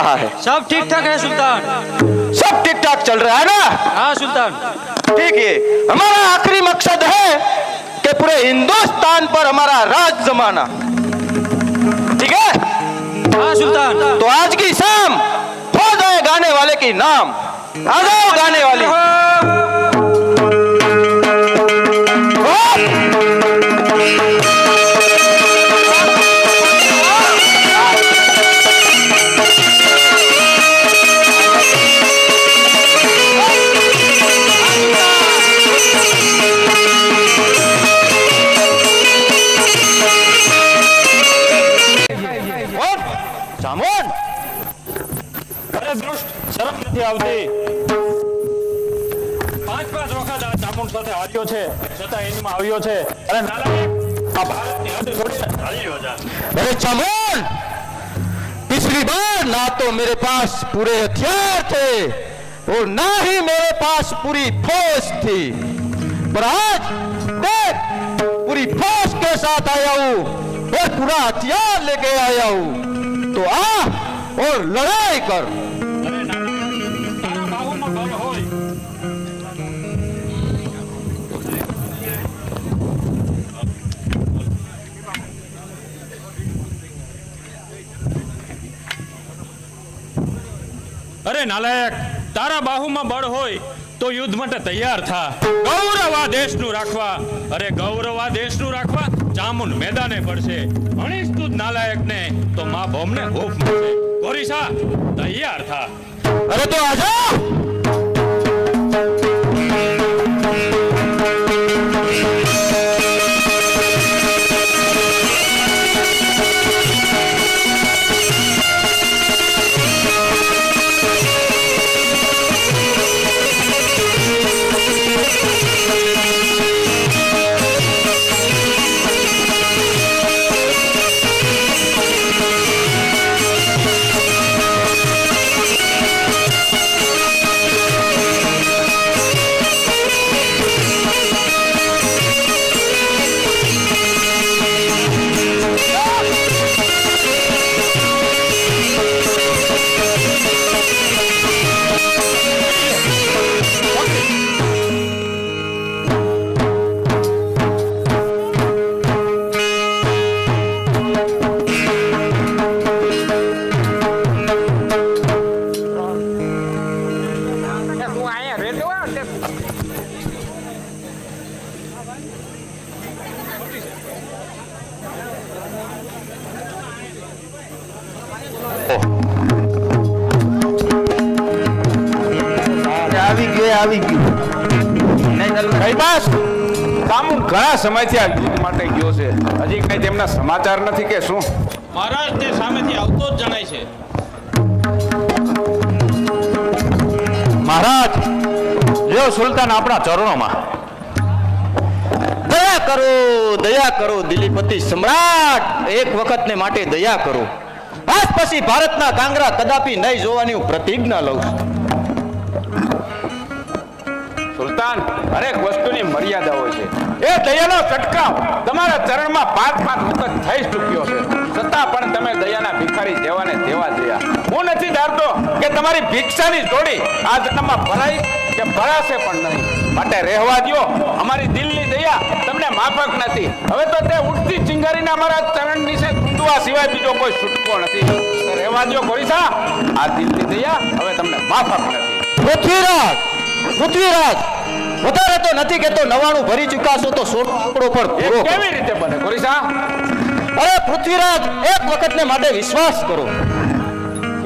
रहा है। सब ठीक ठाक है सुल्तान? सब ठीक ठाक चल रहा है ना? हाँ सुल्तान। ठीक है। हमारा आखिरी मकसद है कि पूरे हिंदुस्तान पर हमारा राज जमाना। ठीक है? हाँ सुल्तान। तो आज की शाम हो जाए गाने वाले की नाम। आ जाओ गाने वाली। શરમ નથી આવતી પાંચ પાંચ વખત આ ચામુંડ સાથે હાર્યો છે છતાં એન્ડમાં આવ્યો છે અરે નાલાયક આ ભારતની હદ છોડીને ચાલ્યો જા अरे जामोन पिछली बार ना तो मेरे पास पूरे हथियार थे और ना ही मेरे पास पूरी फौज थी पर आज देख पूरी फौज के साथ आया हूँ और पूरा हथियार लेके आया हूँ तो आ और लड़ाई कर રે નાલાયક, તારા બાહુમાં બળ હોય તો યુદ્ધ માટે તૈયાર થા. ગૌરવા દેશનું રાખવા. અરે ગૌરવા દેશનું રાખવા ચામુન મેદાને પડશે. ભણીશ તું નાલાયક ને તો મા બોમને હોફ મળશે. ગોરીશા તૈયાર થા. અરે તો આજા! ઘણા સમયથી આ યુદ્ધ માટે ગયો છે. હજી કઈ તેમના સમાચાર નથી કે શું? મહારાજ તે સામેથી આવતો જ જણાય છે. મહારાજ જો સુલતાન આપણા ચરણોમાં. દયા કરો દયા કરો દિલીપતિ સમ્રાટ. એક વખતને માટે દયા કરો. આજ પછી ભારતના કાંગરા કદાપી નહીં જોવાની હું પ્રતિજ્ઞા લઉં છું. સુલતાન હરેક વસ્તુની મર્યાદા હોય છે. એ દયાનો છટકાવ. તમારા ચરણમાં પાંચ પાંચ વખત થઈ ચૂક્યો છે. છતાં પણ તમે દયાના ભિખારી જેવાને તેવા જયા હું નથી ધારતો કે તમારી ભિક્ષાની જોડી આ જન્મમાં ભરાઈ કે ભરાશે પણ નહીં. માટે રહેવા દ્યો. અમારી દિલની દયા તમને માફક નથી. હવે તો તે ઉઠતી ચિંગારીને અમારા ચરણ નીચે કૂદવા સિવાય બીજો કોઈ છૂટકો નથી. રહેવા દ્યો ગોરીસા. આ દિલની દયા હવે તમને માફક નથી. પૃથ્વીરાજ પૃથ્વીરાજ. વધારે તો નથી કેતો નવાણું ભરી ચુકાશો તો સોળો પણ એ પૂરો કેવી રીતે બને? ગોરીસા અરે પૃથ્વીરાજ એક વખતને માટે વિશ્વાસ કરો.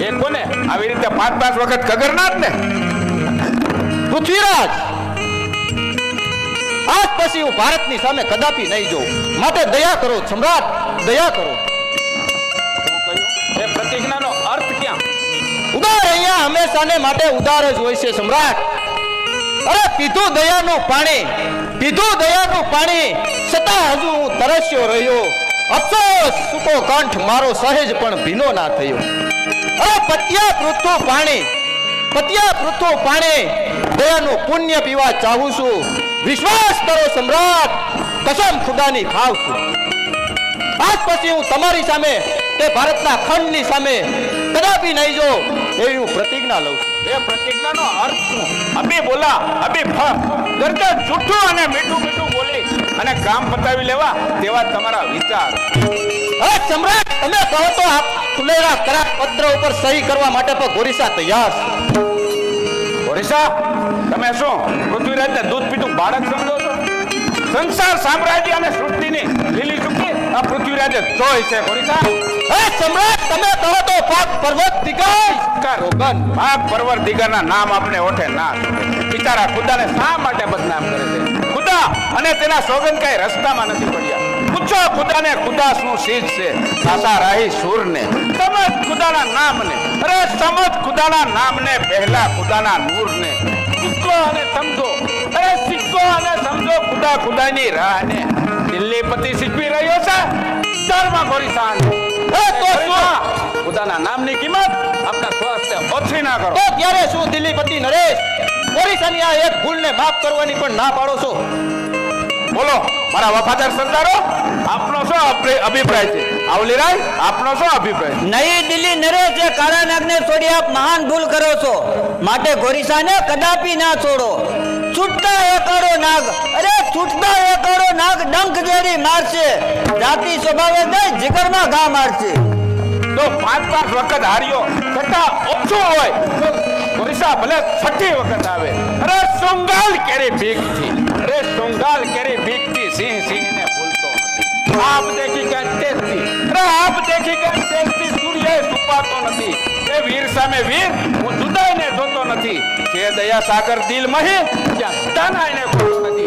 એ કોને? આવી રીતે પાંચ પાંચ વખત કગરના જ ને? પૃથ્વીરાજ આજ પછી હું ભારતની સામે કદાપી નહીં જોઉં. માટે દયા કરો સમ્રાટ દયા કરો. એ પ્રતિજ્ઞાનો અર્થ ક્યાં? ઉદાર અહીંયા હંમેશાને માટે ઉદાર જ હોય છે સમ્રાટ. અરે, પીધું દયાનું પાણી, પીધું દયાનું પાણી. છતાં હજુ હું તરસ્યો રહ્યો. અફસોસ, સૂકો કંઠ મારો સહેજ પણ ભીનો ના થયો. અરે, પત્યા પૃથ્વું પાણી, પત્યા પૃથ્વ પાણી. દયાનું પુણ્ય પીવા ચાહું છું. વિશ્વાસ કરો સમ્રાટ, કસમ ખુદાની ખાવ છું. આજ પછી હું તમારી સામે, તે ભારતના ખંડની સામે કદાપી નહીં જો, એવી હું પ્રતિજ્ઞા લઉં છું. એ પ્રતિજ્ઞાનો અર્થ શું? અભી બોલા અભી ફ ગરજે જૂઠું અને મીઠું મીઠું બોલી અને કામ પતાવી લેવા તેવા તમારા વિચાર. સમ્રાટ તમે કહો તો આ ખુલેલા કરાર પત્ર ઉપર સહી કરવા માટે પણ ગોરીસા તૈયાર છે. ગોરીસા તમે શું પૃથ્વીરાજને દૂધ પીતું બાળક સમજો છો? સંસાર સામ્રાજ્ય અને સૃષ્ટિની લીલી ચૂકી આ પૃથ્વીરાજે જોઈ છે ઓરિસા હે સમ્રાટ, તમે કહો પર્વત દિગા રોગન ભાગ પરવર દિગરના નામ આપણે ઓઠે ના બિચારા ખુદાને શા માટે બદનામ કરે છે? ખુદા તેના સોગન કઈ રસ્તામાં નથી પડ્યા. પૂછો ખુદાને ખુદા શું ચીજ છે. આશા રાહી સૂરને. સમજ ખુદાના નામને. અરે સમજ ખુદાના નામને, પહેલા ખુદાના નૂરને. સિક્કો અને સમજો. અરે સિક્કો અને સમજો ખુદા ખુદાની રાહને. દિલ્હી પતિ શીખવી રહ્યો છે? ધર્મ ગોરીસાન એ તો શું? ખુદાના નામની કિંમત આપણા સ્વાસ્થ્ય ઓછી ના કરો. તો ત્યારે શું દિલ્હીપતિ નરેશ ગોરીસાની આ એક ભૂલને માફ કરવાની પણ ના પાડો છો? બોલો મારા વફાદાર સરદારો આપનો શું અભિ- અભિપ્રાય છે? આવલી રાય આપનો શું અભિપ્રાય નહીં નવી દિલ્હી નરેશ એ કાળા નાગને છોડી આપ મહાન ભૂલ કરો છો. માટે ગોરીસાને કદાપી ના છોડો. છૂટતા એ કરો નાગ. અરે છૂટતા એ કરો નાગ ડંખ જેડી મારશે. જાતિ સ્વભાવે નહીં જીગરમાં ઘા મારશે. તો પાંચ પાંચ વખત હાર્યો. છતાં ઓછું હોય. તો ઓરિસ્સા ભલે છઠ્ઠી વખત આવે. અરે સોંગાલ કેરી ભીખથી. અરે સોંગાલ કેરી ભીખથી સિંહ સિંહને ભૂલતો નથી. આપ દેખી કે તેજથી અરે આપ દેખી કે તેજથી સૂર્ય સુપાતો નથી. એ વીર સામે વીર. હું જુદાઈને જોતો નથી. જે દયા સાગર દિલ મહી, ત્યાં દાનાઈને કોઈ નથી.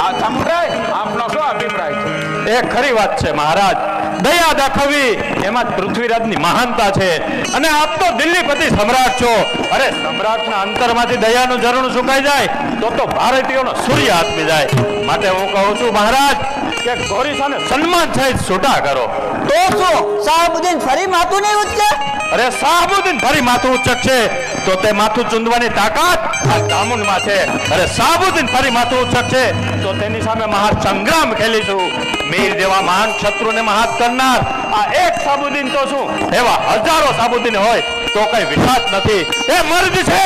આ સમુદાય આપનો શું અભિપ્રાય છે? એ ખરી વાત છે, મહારાજ. દયા દાખવવી એમાં પૃથ્વીરાજની મહાનતા છે. અને આપ તો દિલ્હીપતિ સમ્રાટ છો. અરે, સમ્રાટના અંતરમાંથી દયાનું ઝરણું સુકાઈ જાય, તો તો ભારતીયોનો સૂર્ય આત્મી જાય. માટે હું કહું છું, મહારાજ કે ગોરીસાને સન્માન થાય છૂટા કરો. તો શું? સાહબુદ્દીન ફરી માથું નહીં ઉચકે? અરે સાહબુદ્દીન ફરી માથું ઉચકશે. તો તે માથું ચૂંદવાની તાકાત આ દામુનમાં છે. અરે સાહબુદ્દીન ફરી માથું ઉચકશે. તો તેની સામે મહાસંગ્રામ ખેલીશું. મીર જેવા મહાન શત્રુને મહાત કરનાર. આ એક સાબુદ્દીન તો શું? એવા હજારો સાબુદ્દીન હોય. તો કઈ વિષાદ નથી. એ મર્દ છે!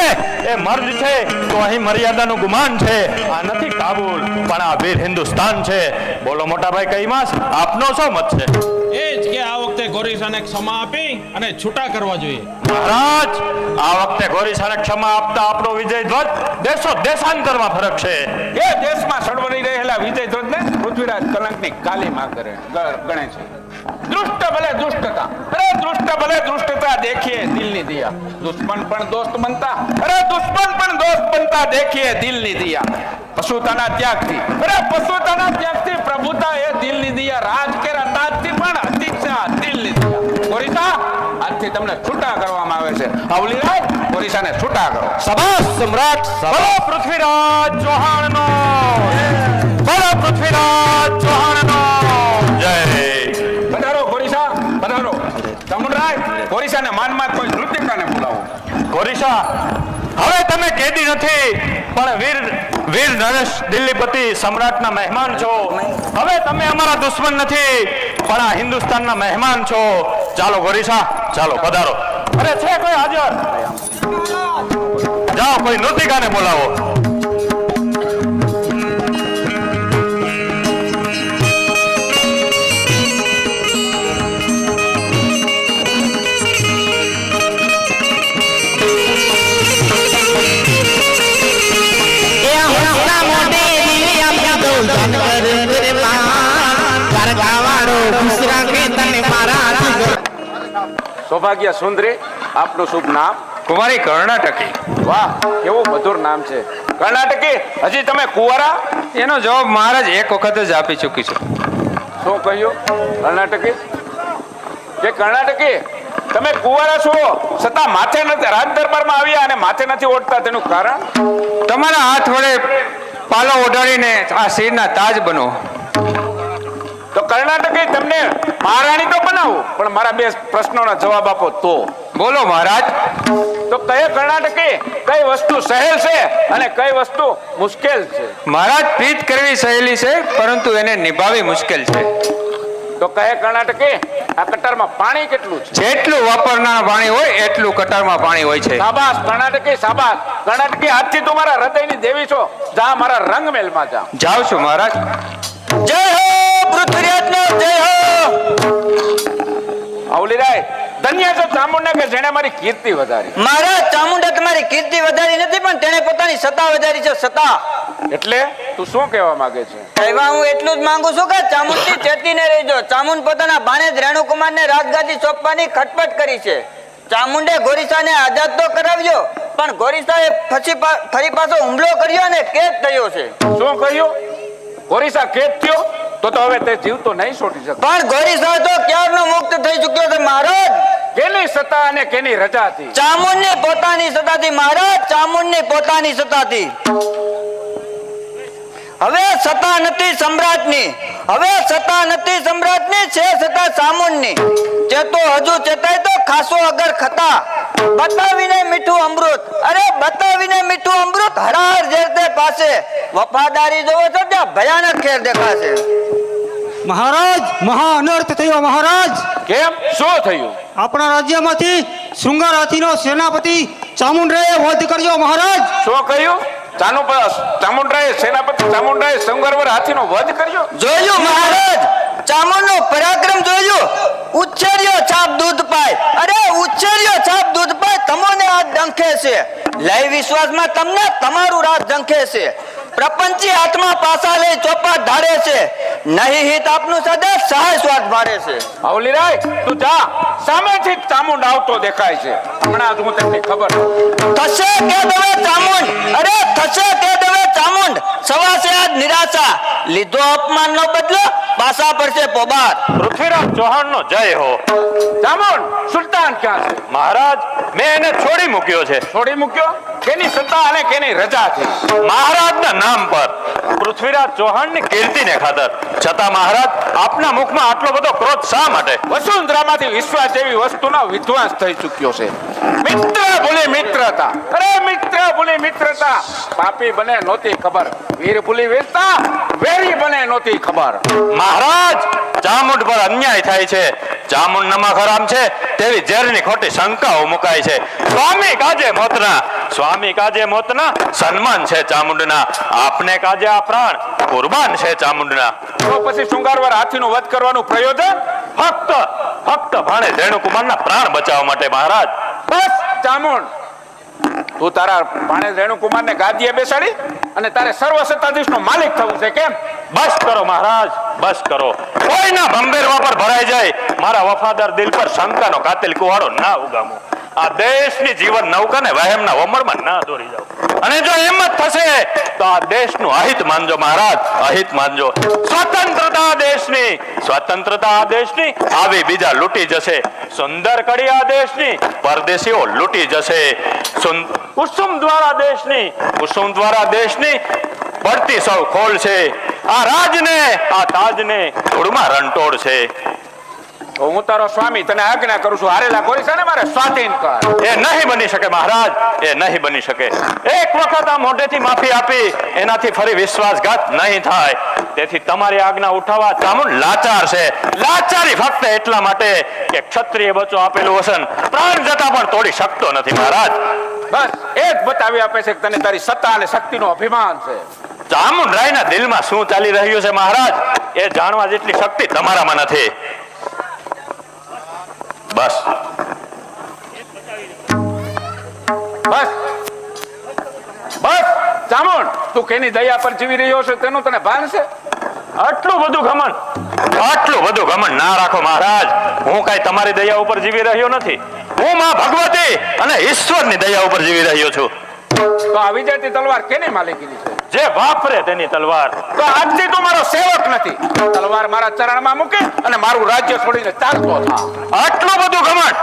એ મર્દ છે તો અહીં મર્યાદાનું ગુમાન છે. આ નથી કાબુલ પણ આ વીર હિન્દુસ્તાન છે. બોલો મોટાભાઈ કઈ માસ? આપનો શું મત છે? એ જ કે આ વખતે ગોરીસાને ક્ષમા આપી અને છૂટા કરવા જોઈએ. મહારાજ આ વખતે ગોરીસાને ક્ષમા આપતા આપણો વિજય ધ્વજ દેશો દેશાંતરમાં ફરક છે. એ દેશમાં સળવળી રહેલા વિજય ધ્વજને પૃથ્વીરાજ કલંકની કાલીમાં કરે ગણે છે. દુષ્ટ ભલે દુષ્ટતા અરે દુષ્ટ ભલે દુષ્ટતા દેખીએ દિલની દિયા દુશ્મન પણ દોસ્ત બનતા અરે દુશ્મન પણ દોસ્ત બનતા દેખીએ દિલની દિયા પશુતાના ત્યાગથી અરે પશુતાના ત્યાગથી પ્રભુતા એ દિલની દિયા રાજ કે તાજથી પણ અતિશા દિલની દિયા ઓરિસા આજથી તમને છૂટા કરવામાં આવે છે આવલી રાય ઓરિસાને છૂટા કરો સભાસ સમ્રાટ બોલો પૃથ્વીરાજ ચૌહાણનો બોલો પૃથ્વીરાજ ચૌહાણનો જય ઓરિસાને માનમાં કોઈ નૃત્યકાને બોલાવો. ગોરીસા હવે તમે કેદી નથી, પણ વીર વીર નરેશ દિલ્હીપતિ સમ્રાટના મહેમાન છો. હવે તમે અમારા દુશ્મન નથી, પણ આ હિન્દુસ્તાનના મહેમાન છો. ચાલો ગોરીસા ચાલો પધારો. અરે છે કોઈ હાજર? જાઓ, કોઈ નૃતિકાને બોલાવો. સૌભાગ્ય સુંદરી આપનું શુભ નામ? કુમારી કર્ણાટકી. વાહ કેવું મધુર નામ છે. કર્ણાટકી હજી તમે કુવારા? એનો જવાબ મહારાજ એક વખત જ આપી ચૂકી છું. શું કહ્યું? કર્ણાટકી? કે કર્ણાટકી તમે કુવારા છો છતાં માથે નથી રાજ દરબારમાં આવ્યા અને માથે નથી ઓઢતા તેનું કારણ? તમારા હાથ વડે પાલો ઓઢાડીને આ શિરના તાજ બનો. કર્ણાટકી તમને મહારાણી તો બનાવો પણ મારા બે પ્રશ્નોના જવાબ આપો તો. બોલો મહારાજ. તો કયા કર્ણાટકે કઈ વસ્તુ સહેલ છે અને કઈ વસ્તુ મુશ્કેલ છે? મહારાજ પ્રીત કરવી સહેલી છે પરંતુ એને નિભાવી મુશ્કેલ છે. તો કહે કર્ણાટકે આ કટારમાં પાણી કેટલું છે? જેટલું વાપરનાર પાણી હોય એટલું કટારમાં પાણી હોય છે. સાબાસ કર્ણાટકે સાબાસ કર્ણાટકે આજથી તું મારા હૃદયની દેવી છો. જા મારા રંગમેલમાં જા. જાઉં છું મહારાજ. જય હો! પૃથ્વીરાજનો જય હો. અવલીરાય ધન્ય છે ચામુંડા કે જેણે મારી કીર્તિ વધારી? મહારાજ ચામુંડા તમારી કીર્તિ વધારી નથી પણ તેણે પોતાની સત્તા વધારી છે સત્તા. એટલે તું શું કહેવા માંગે છે? કહેવા હું એટલું જ માંગુ છું કે ચામુંડથી ચેતીને રહેજો. ચામુંડ પોતાના ભાણેજ રેણુકુમારને રાજગાદી સોંપવાની ખટપટ કરી છે. ચામુંડે ગોરીસાને આઝાદ તો કરાવ્યો પણ ગોરીસાએ પા- ફરી પાછો હુમલો કર્યો અને કેદ થયો છે. શું કહ્યું ગોરીસા કેદ થયો? તો તો હવે તે જીવ તો નહીં છોડી શકે પણ ગોરીસા તો ક્યારનો મુક્ત થઈ ચુક્યો છે મહારાજ? કેની સત્તા અને કેની રજા હતી? ચામુંડની પોતાની સત્તાથી મહારાજ ચામુંડની પોતાની સત્તાથી. હવે સત્તા નથી સમ્રાટની હવે સત્તા નથી સમ્રાટની છે સત્તા ચામુંડની. ચેતો હજુ ચેતાય તો ખાસો અગર ખતા. બતાવીને મીઠું અમૃત. અરે બતાવીને મીઠું અમૃત હરાર ઝેર પાસે. વફાદારી જોવો છો ત્યાં ભયાનક ખેર દેખાશે. મહારાજ મહા અનર્થ થયો મહારાજ. કેમ? શું થયું? આપણા રાજ્યમાંથી શૃંગાર હાથીનો સેનાપતિ ચામુંડરાએ વધ કર્યો મહારાજ. શું કહ્યું ચાનુ ચામુંડરાએ સેનાપતિ ચામુંડરાએ સંગરવર હાથીનો વધ કર્યો? જોયું મહારાજ? ચામુંડનો પરાક્રમ જોયો. ઉચ્છેર્યો છાપ દૂધ પાય. અરે ઉચ્છેર્યો છાપ દૂધ પાય તમોને આ ડંખે છે. લય વિશ્વાસમાં તમને તમારું રાજ ઝંખે છે. પ્રપંચી હાથમાં પાસા લઈ ચોપા ધારે છે. નહીં હિત આપનું સદે સહાય સ્વાદ ભારે છે. અવલીરાય તું જા. સામેથી ચામુંડ આવતો દેખાય છે. હમણાં જ હું તમને ખબર થશે કે દવે ચામુંડ અરે થશે કે દવે ચામુંડ સવાસે આજ લીધો અપમાન નો બદલો પાસા પડશે પોબાર. પૃથ્વીરાજ ચૌહાણ નો જય હો. ચામુંડ સુલતાન ક્યાં છે? મહારાજ મેં એને છોડી મૂક્યો છે. છોડી મૂક્યો? કેની સત્તા અને કેની રજા છે? મહારાજના નામ પર. પૃથ્વીરાજ ચૌહાણની કીર્તિને ખાતર. છતાં મહારાજ આપના મુખમાં આટલો બધો ક્રોધ શા માટે? વસુંધરામાંથી વિશ્વાસ જેવી વસ્તુનો વિધ્વાસ થઈ ચૂક્યો છે. મિત્ર ભૂલી મિત્રતા. અરે મિત્ર ભૂલી મિત્રતા. પાપી બને નહોતી ખબર. વીર ભૂલી વીરતા. વેરી બને નહોતી ખબર. મહારાજ, ચામુંડ પર અન્યાય થાય છે. ચામુંડ નમઃ છે, તેવી ઝેરની ખોટી શંકાઓ મુકાય છે. સ્વામી કાજે મોતના? સ્વામી કાજે મોતના? સન્માન છે ચામુંડના. આપને કાજે આ પ્રાણ? કુરબાન છે ચામુંડના. તો પછી શૃંગારવાર હાથીનું વધ કરવાનું પ્રયોજન? ફક્ત ફક્ત ભાણે રેણુકુમારના પ્રાણ બચાવવા માટે, મહારાજ. બસ, ચામુંડ. તું તારા ભાણેજ રેણુકુમારને ગાદીએ બેસાડી અને તારે સર્વ સત્તાધીશ નો માલિક થવું છે કેમ? બસ કરો મહારાજ, બસ કરો. કોઈના ભંભેરવા પર ભરાઈ જાય, મારા વફાદાર દિલ પર શંકાનો કાતિલ કુવાડો ના ઉગામો. આ દેશની જીવન નૌકાને વહેમના વમળમાં ના દોરી જાઓ. અને જો એમ જ થશે, તો આ દેશનું અહિત માનજો મહારાજ, અહિત માનજો. સ્વતંત્રતા દેશની, સ્વતંત્રતા આ દેશની, આવી બીજા લૂંટી જશે. સુંદર કડી આ દેશની, પરદેશીઓ લૂંટી જશે. કુસુમ દ્વારા દેશની, કુસુમ દ્વારા દેશની પડતી સૌ ખોલ છે. આ રાજને, આ તાજને ધૂળમાં રણટોળ છે. હું તારો સ્વામી તને આજ્ઞા કરું છું હારેલા કોઈ છે ને મારે? સ્વાધીન કર. એ નહીં બની શકે મહારાજ. એ નહીં બની શકે. એક વખત આ મોઢેથી માફી આપી એનાથી ફરી વિશ્વાસઘાત નહીં થાય. તેથી તમારી આજ્ઞા ઉઠાવવા ચામુંડ લાચાર છે. લાચારી ફક્ત એટલા માટે કે ક્ષત્રિય બચ્ચો આપેલું વસન પ્રાણ જતા પણ તોડી શકતો નથી મહારાજ. બસ એ જ બતાવી આપે છે કે તને તારી સત્તા અને શક્તિનો અભિમાન છે. ચામુંડ રાયના દિલમાં શું ચાલી રહ્યું છે મહારાજ? એ જાણવા જેટલી શક્તિ તમારામાં નથી. બસ. બસ. બસ. ચામણ તું કેની દયા પર જીવી રહ્યો છે તેનું તને ભાન છે? આટલું બધું ઘમણ આટલું બધું ઘમણ ના રાખો મહારાજ. હું કઈ તમારી દયા ઉપર જીવી રહ્યો નથી. હું માં ભગવતી અને ઈશ્વરની દયા ઉપર જીવી રહ્યો છું. તો આ જતી તલવાર કેની માલિકીની છે? જે વાપરે તેની તલવાર. તો આજથી તું મારો સેવક નથી. તલવાર મારા ચરણમાં મૂકે અને મારું રાજ્ય છોડીને ચાલતો થા. આટલું બધું ઘમંડ.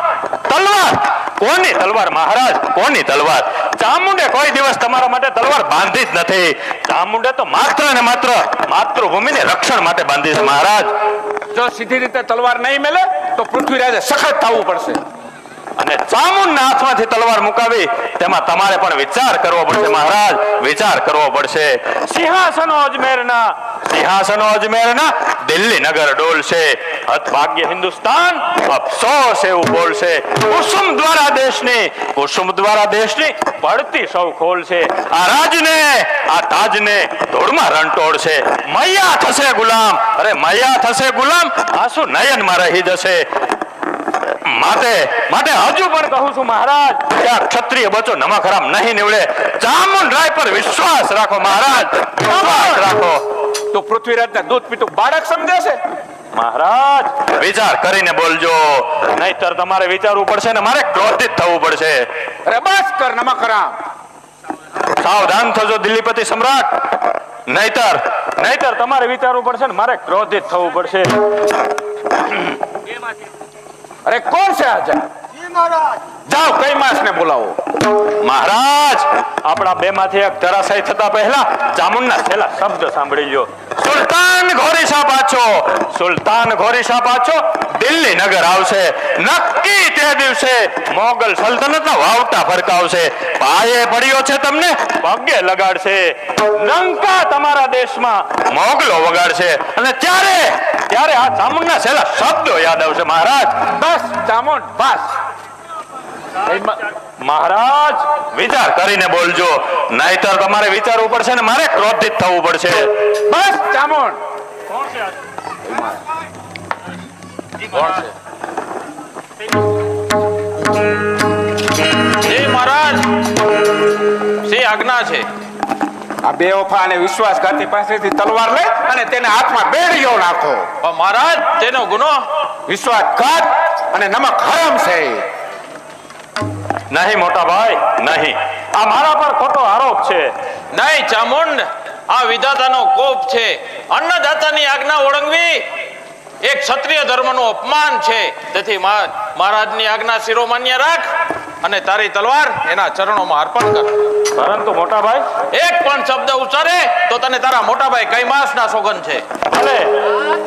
તલવાર. કોની તલવાર મહારાજ? કોની તલવાર? ચામુંડે કોઈ દિવસ તમારા માટે તલવાર બાંધી જ નથી. ચામુંડે તો માત્ર ને માત્ર માતૃભૂમિને રક્ષણ માટે બાંધી છે મહારાજ. જો સીધી રીતે તલવાર નહીં મેલે તો પૃથ્વીરાજે સખત થવું પડશે. અને ચામુંડના હાથમાંથી તલવાર મુકાવી તેમાં તમારે પણ વિચાર કરવો પડશે, મહારાજ. વિચાર કરવો પડશે. સિંહાસનો અજમેરના સિંહાસનો અજમેરના દિલ્હી નગર ડોલશે. હતભાગ્ય હિન્દુસ્તાન અફસોસ એવું બોલશે. કુસુમ દ્વારા દેશની, કુસુમ દ્વારા દેશની પડતી સૌ ખોલશે. આ રાજને, આ તાજને ધૂળમાં રણટોળશે મૈયા થશે ગુલામ. અરે, મૈયા થશે ગુલામ. આંસુ નયનમાં રહી જશે. માટે માટે હજુ પણ કહું છું મહારાજ કે આ ક્ષત્રિય બચો નમક હરામ નહીં નીવડે. ચામુંડ રાય પર વિશ્વાસ રાખો મહારાજ વિશ્વાસ રાખો. તો પૃથ્વીરાજના દૂધ પીતું બાળક સમજે છે? મહારાજ. વિચાર કરીને બોલજો. નહીતર તમારે વિચારવું પડશે ને મારે ક્રોધિત થવું પડશે. અરે બસ કર નમકરામ સાવધાન થજો દિલ્હીપતિ સમ્રાટ. નહીતર નહીતર તમારે વિચારવું પડશે ને મારે ક્રોધિત થવું પડશે. અરે કોણ છે આજે? જાઓ, કઈ માસ ને બોલાવો? મહારાજ, આપણા બે માંથી એક ધરાશાયી થતા પહેલા ચામુંડના છેલ્લા શબ્દ સાંભળી લો સુલતાન ઘોરીશા પાછો, સુલતાન ઘોરીશા પાછો દિલ્હી નગર આવશે. નક્કી તે દિવસે મોગલ સલ્તનત સલ્તનતના વાવટા ફરકાવશે. પાયે પડ્યો છે તમને પગે લગાડશે. લંકા તમારા દેશમાં મોગલો વગાડશે. અને ત્યારે ત્યારે આ ચામુંડના છેલ્લા શબ્દો યાદ આવશે મહારાજ. બસ ચામુંડ બસ. મહારાજ વિચાર કરીને બોલજો. નહીતર તમારે વિચારવું પડશે ને મારે ક્રોધિત થવું પડશે. બસ ચામુંડ. એ મહારાજ શ્રી આજ્ઞા છે. આ બે વફા અને વિશ્વાસઘાતી પાસેથી તલવાર લઈ અને તેને હાથમાં બેડીઓ નાખો. મહારાજ તેનો ગુનો વિશ્વાસઘાત અને નમક હરામ છે. નહીં મોટા ભાઈ નહીં. આ મારા પર ખોટો આરોપ છે. નહીં ચામુંડ આ વિધાતાનો કોપ છે. અન્નદાતાની આજ્ઞા ઓળંગવી એક ક્ષત્રિય ધર્મનું અપમાન છે. તેથી મહારાજની આજ્ઞા શિરોમાન્ય રાખ. અને તારી તલવાર એના ચરણોમાં અર્પણ કર. પરંતુ મોટા ભાઈ એક પણ શબ્દ ઉચ્ચારે તો તને તારા મોટાભાઈ કૈમાસના સોગન છે. ભલે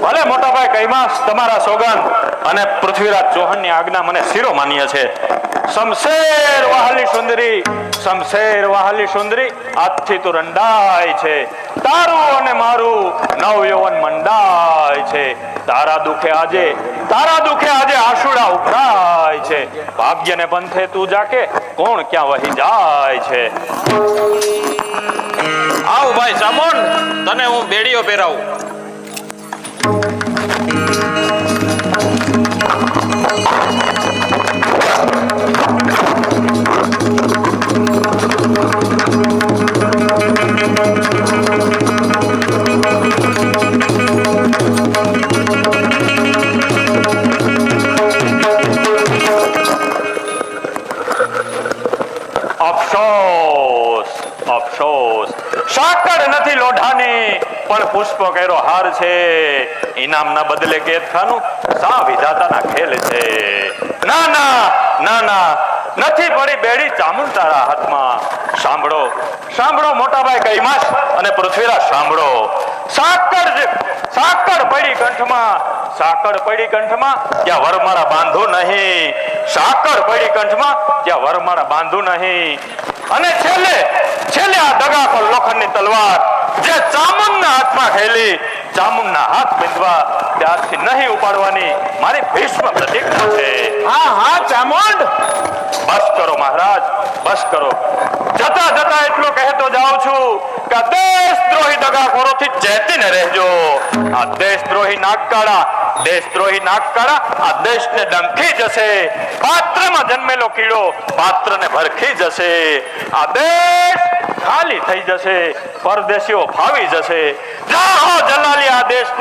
ભલે મોટાભાઈ કૈમાસ તમારા સોગન અને પૃથ્વીરાજ ચૌહાણની આજ્ઞા મને શિરો માન્ય છે. શમશેર વાહલી સુંદરી, શમશેર વાહલી સુંદરી આજથી તું રંડાય છે. તારું અને મારું નવયવન મંડાય છે. તારા દુખે આજે, તારા દુખે આજે આશુડા ઉભરાય છે. ભાગ્યને પંથે તું જાકે, કોણ ક્યાં વહી જાય છે? આવ ભાઈ સામોન, તને હું બેડીઓ પહેરાવું. અફસોસ સાકર નથી લોઢાની, પણ પુષ્પ કર્યો હાર છે. ઇનામના બદલે કેદખાનું સા વિધાતાના ખેલ છે. ના ના ના ના, નથી પડી બેડી ચામુંડ તારા હાથમાં. સાંભળો સાંભળો મોટાભાઈ કૈમાસ અને પૃથ્વીરાજ, સાંભળો. સાકર સાકર પડી કંઠમાં સાકર પડી કંઠમાં ત્યાં વર મારા બાંધો નહીં. સાકર પડી કંઠમાં ત્યાં વર મારા બાંધો નહીં. અને છેલ્લે છેલ્લે આ દગાખોર લોખંડની તલવાર જે ચામુંડના હાથમાં ખેલી ચામુંડના હાથ બીંધવા ત્યારથી નહીં ઉપાડવાની મારી ભીષ્મ પ્રતિજ્ઞા છે. હા હા ચામુંડ! બસ કરો મહારાજ બસ કરો. જતા જતા એટલો કહેતો જાઉં છું કે દેશદ્રોહી દગાખોરોથી ચેતીને રહેજો. આ દેશદ્રોહી નાગકાળા દેશદ્રોહી નાગકાળા આ દેશને ડંખી જશે. પાત્રમાં જન્મેલો કીડો પાત્રને ભરખી જશે. આ દેશ ખાલી થઈ જશે પરદેશીઓ ફાવી જશે. જાહો જલાલી આ દેશ